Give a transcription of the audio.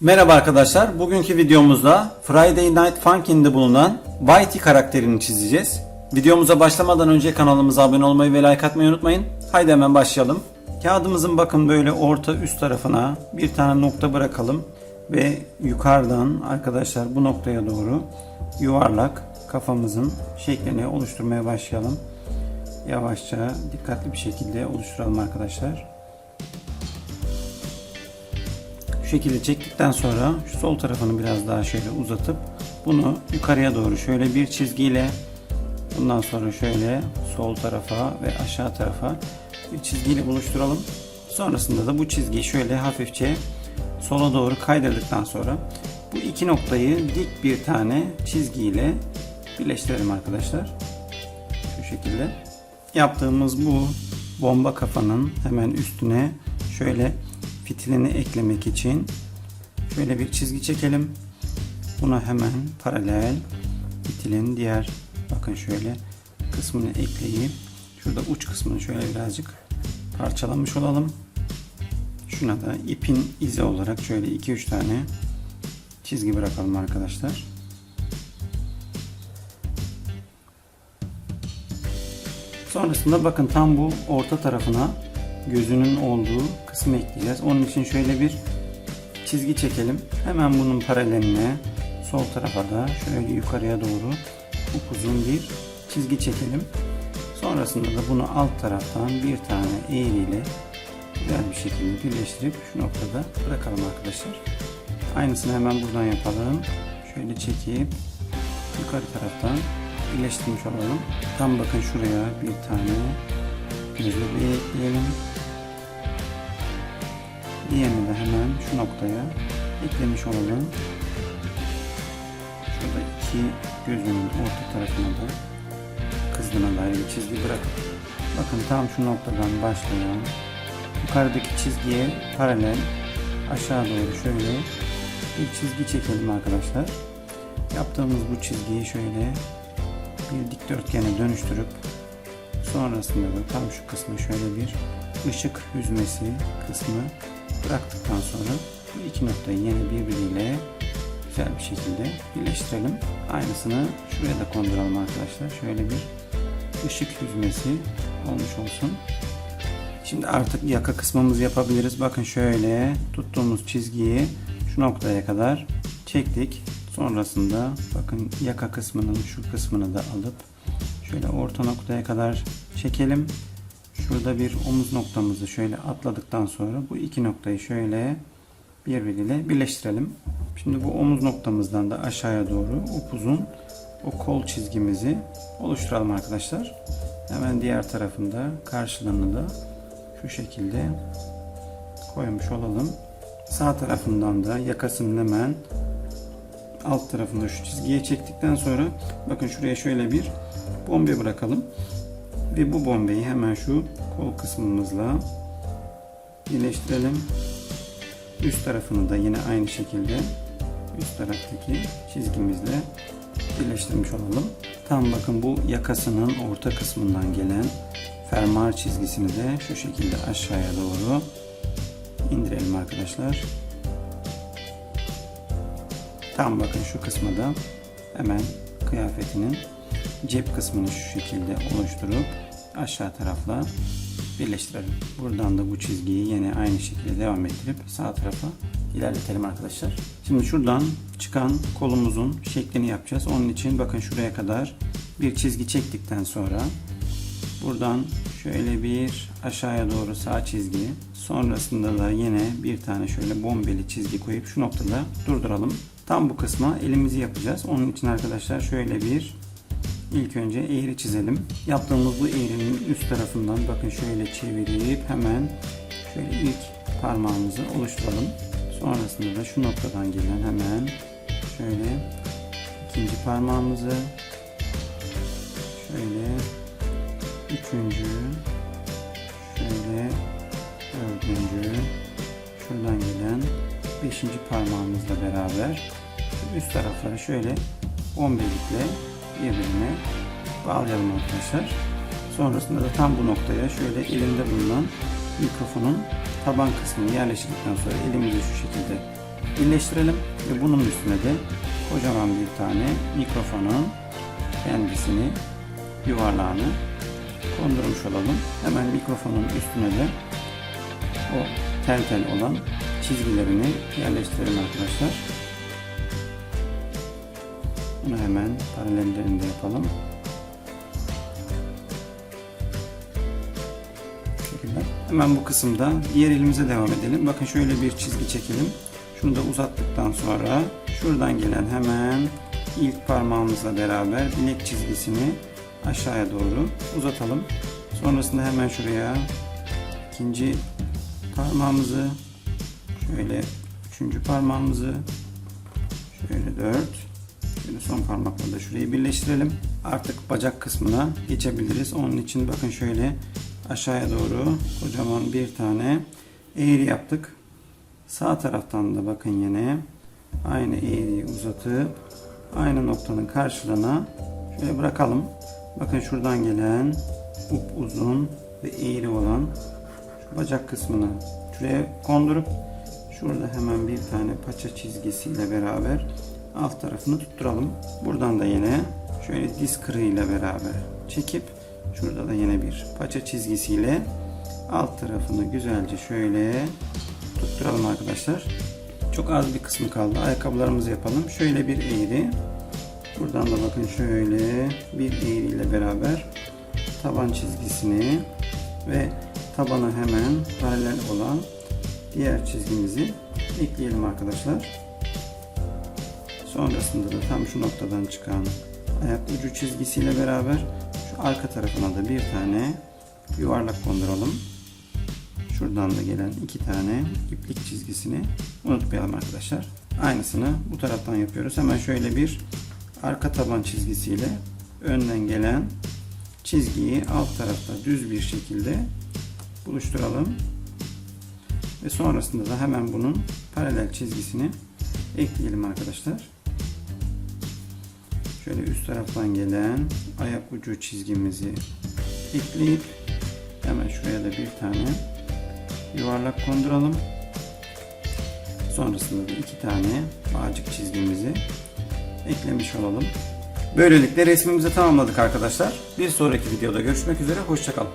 Merhaba arkadaşlar. Bugünkü videomuzda Friday Night Funkin'de bulunan Whitey karakterini çizeceğiz. Videomuza başlamadan önce kanalımıza abone olmayı ve like atmayı unutmayın. Haydi hemen başlayalım. Kağıdımızın bakın böyle orta üst tarafına bir tane nokta bırakalım. Ve yukarıdan arkadaşlar bu noktaya doğru yuvarlak kafamızın şeklini oluşturmaya başlayalım. Yavaşça dikkatli bir şekilde oluşturalım arkadaşlar. Şu şekilde çektikten sonra şu sol tarafını biraz daha şöyle uzatıp bunu yukarıya doğru şöyle bir çizgiyle bundan sonra şöyle sol tarafa ve aşağı tarafa bir çizgiyle buluşturalım. Sonrasında da bu çizgiyi şöyle hafifçe sola doğru kaydırdıktan sonra bu iki noktayı dik bir tane çizgiyle birleştirelim arkadaşlar. Şu şekilde. Yaptığımız bu bomba kafanın hemen üstüne şöyle fitilini eklemek için şöyle bir çizgi çekelim. Buna hemen paralel fitilin diğer bakın şöyle kısmını ekleyip şurada uç kısmını şöyle birazcık parçalamış olalım. Şuna da ipin izi olarak şöyle 2-3 tane çizgi bırakalım arkadaşlar. Sonrasında bakın tam bu orta tarafına gözünün olduğu kısmı ekleyeceğiz. Onun için şöyle bir çizgi çekelim. Hemen bunun paraleline sol tarafa da şöyle yukarıya doğru upuzun bir çizgi çekelim. Sonrasında da bunu alt taraftan bir tane eğriyle güzel bir şekilde birleştirip şu noktada bırakalım arkadaşlar. Aynısını hemen buradan yapalım. Şöyle çekip yukarı taraftan birleştirmiş olalım. Tam bakın şuraya bir tane gözü bir ekleyelim. Diğerini de hemen şu noktaya eklemiş olalım. Şurada iki gözünün orta tarafına da kızdığına dair bir çizgi bırakıp bakın tam şu noktadan başlayan yukarıdaki çizgiye paralel aşağı doğru şöyle bir çizgi çekelim arkadaşlar. Yaptığımız bu çizgiyi şöyle bir dikdörtgene dönüştürüp sonrasında da tam şu kısmı şöyle bir ışık hüzmesi kısmı bıraktıktan sonra bu iki noktayı yine birbiriyle güzel bir şekilde birleştirelim. Aynısını şuraya da konduralım arkadaşlar. Şöyle bir ışık hüzmesi olmuş olsun. Şimdi artık yaka kısmımızı yapabiliriz. Bakın şöyle tuttuğumuz çizgiyi şu noktaya kadar çektik. Sonrasında bakın yaka kısmının şu kısmını da alıp şöyle orta noktaya kadar çekelim. Şurada bir omuz noktamızı şöyle atladıktan sonra bu iki noktayı şöyle birbiriyle birleştirelim. Şimdi bu omuz noktamızdan da aşağıya doğru upuzun o kol çizgimizi oluşturalım arkadaşlar. Hemen diğer tarafında karşılığını da şu şekilde koymuş olalım. Sağ tarafından da yakasının hemen alt tarafında şu çizgiye çektikten sonra bakın şuraya şöyle bir bombe bırakalım. Ve bu bombeyi hemen şu kol kısmımızla birleştirelim. Üst tarafını da yine aynı şekilde üst taraftaki çizgimizle birleştirmiş olalım. Tam bakın bu yakasının orta kısmından gelen fermuar çizgisini de şu şekilde aşağıya doğru indirelim arkadaşlar. Tam bakın şu kısmı da hemen kıyafetinin cep kısmını şu şekilde oluşturup aşağı tarafla birleştirelim. Buradan da bu çizgiyi yine aynı şekilde devam ettirip sağ tarafa ilerletelim arkadaşlar. Şimdi şuradan çıkan kolumuzun şeklini yapacağız. Onun için bakın şuraya kadar bir çizgi çektikten sonra buradan şöyle bir aşağıya doğru sağ çizgi sonrasında da yine bir tane şöyle bombeli çizgi koyup şu noktada durduralım. Tam bu kısma elimizi yapacağız. Onun için arkadaşlar şöyle bir ilk önce eğri çizelim. Yaptığımız bu eğrinin üst tarafından bakın şöyle çevirip hemen şöyle ilk parmağımızı oluşturalım. Sonrasında da şu noktadan gelen hemen şöyle ikinci parmağımızı şöyle üçüncü şöyle dördüncü şuradan gelen beşinci parmağımızla beraber üst tarafları şöyle 11'likle birbirine bağlayalım arkadaşlar. Sonrasında da tam bu noktaya şöyle elimde bulunan mikrofonun taban kısmını yerleştirdikten sonra elimizi şu şekilde birleştirelim ve bunun üstüne de kocaman bir tane mikrofonun kendisini yuvarlağını kondurmuş olalım. Hemen mikrofonun üstüne de o tel tel olan çizgilerini yerleştirelim arkadaşlar. Bunu hemen paralellerinde yapalım. Hemen bu kısımda diğer elimize devam edelim. Bakın şöyle bir çizgi çekelim. Şunu da uzattıktan sonra şuradan gelen hemen ilk parmağımızla beraber bilek çizgisini aşağıya doğru uzatalım. Sonrasında hemen şuraya ikinci parmağımızı şöyle üçüncü parmağımızı şöyle dört şöyle son parmakla da şurayı birleştirelim. Artık bacak kısmına geçebiliriz. Onun için bakın şöyle aşağıya doğru kocaman bir tane eğri yaptık. Sağ taraftan da bakın yine aynı eğriyi uzatıp aynı noktanın karşılığına şöyle bırakalım. Bakın şuradan gelen up uzun ve eğri olan şu bacak kısmını şuraya kondurup şurada hemen bir tane paça çizgisiyle beraber alt tarafını tutturalım. Buradan da yine şöyle diz kırığıyla beraber çekip şurada da yine bir paça çizgisiyle alt tarafını güzelce şöyle tutturalım arkadaşlar. Çok az bir kısmı kaldı. Ayakkabılarımızı yapalım. Şöyle bir eğri. Buradan da bakın şöyle bir eğri ile beraber taban çizgisini ve tabana hemen paralel olan diğer çizgimizi ekleyelim arkadaşlar. Sonrasında da tam şu noktadan çıkan ayak ucu çizgisiyle beraber şu arka tarafına da bir tane yuvarlak konduralım. Şuradan da gelen iki tane iplik çizgisini unutmayalım arkadaşlar. Aynısını bu taraftan yapıyoruz. Hemen şöyle bir arka taban çizgisiyle önden gelen çizgiyi alt tarafta düz bir şekilde buluşturalım. Ve sonrasında da hemen bunun paralel çizgisini ekleyelim arkadaşlar. Şöyle üst taraftan gelen ayak ucu çizgimizi ekleyip hemen şuraya da bir tane yuvarlak konduralım. Sonrasında da iki tane bağcık çizgimizi eklemiş olalım. Böylelikle resmimizi tamamladık arkadaşlar. Bir sonraki videoda görüşmek üzere. Hoşçakalın.